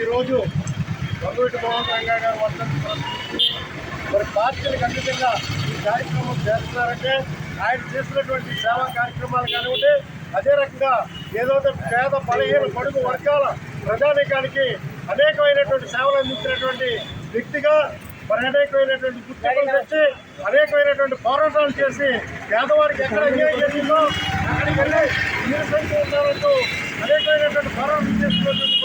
ఈరోజు గంగురెడ్డి మోహన్ రంగా గారు వర్తించి మరి పార్టీలు ఖచ్చితంగా ఈ కార్యక్రమం చేస్తున్నారంటే ఆయన చేసినటువంటి సేవా కార్యక్రమాలు కానివ్వండి అదే రకంగా ఏదైతే పేద బలహీన పడుగు వర్గాల ప్రజానీకానికి అనేకమైనటువంటి సేవలు అందించినటువంటి వ్యక్తిగా మరి అనేకమైనటువంటి గుర్తింపులు తెచ్చి అనేకమైనటువంటి పోరాటాలు చేసి పేదవారికి ఎక్కడ ఏం జరిగిందో అక్కడికి వెళ్ళి నిరసన చేస్తారంటూ అనేకమైనటువంటి పోరాటం చేస్తున్నటువంటి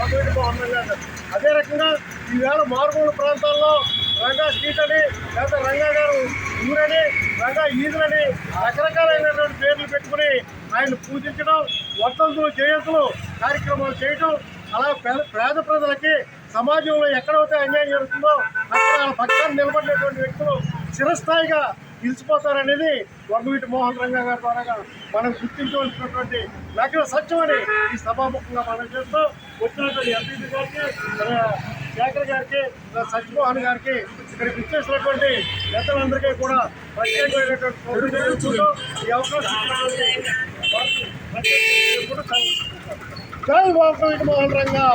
మోహన్ అదే రకంగా ఈవేళ మారుమూల ప్రాంతాల్లో రంగా స్ట్రీట్ అని లేదా రంగా గారు ఊరని రంగా ఈదులని రకరకాలైనటువంటి పేర్లు పెట్టుకుని ఆయన పూజించడం వర్తంతులు జయంతులు కార్యక్రమాలు చేయడం అలా పేద పేద ప్రజలకి సమాజంలో ఎక్కడైతే అన్యాయం జరుగుతుందో అక్కడ వాళ్ళ పక్షాన్ని నిలబడినటువంటి వ్యక్తులు చిరస్థాయిగా నిలిచిపోతారనేది వంగవీటి మోహన్ రంగా గారి ద్వారా మనం గుర్తించవలసినటువంటి నగర సత్యమని ఈ సభాముఖంగా మనం చేస్తూ. వచ్చినటువంటి ఎంపీ గారికి మన శేఖర్ గారికి సత్యమోహన్ గారికి ఇక్కడికి ఇచ్చేసినటువంటి నేతలందరికీ కూడా ప్రత్యేకమైనటువంటి ఈ అవకాశం జై వంగవీటి మోహన్ రంగా.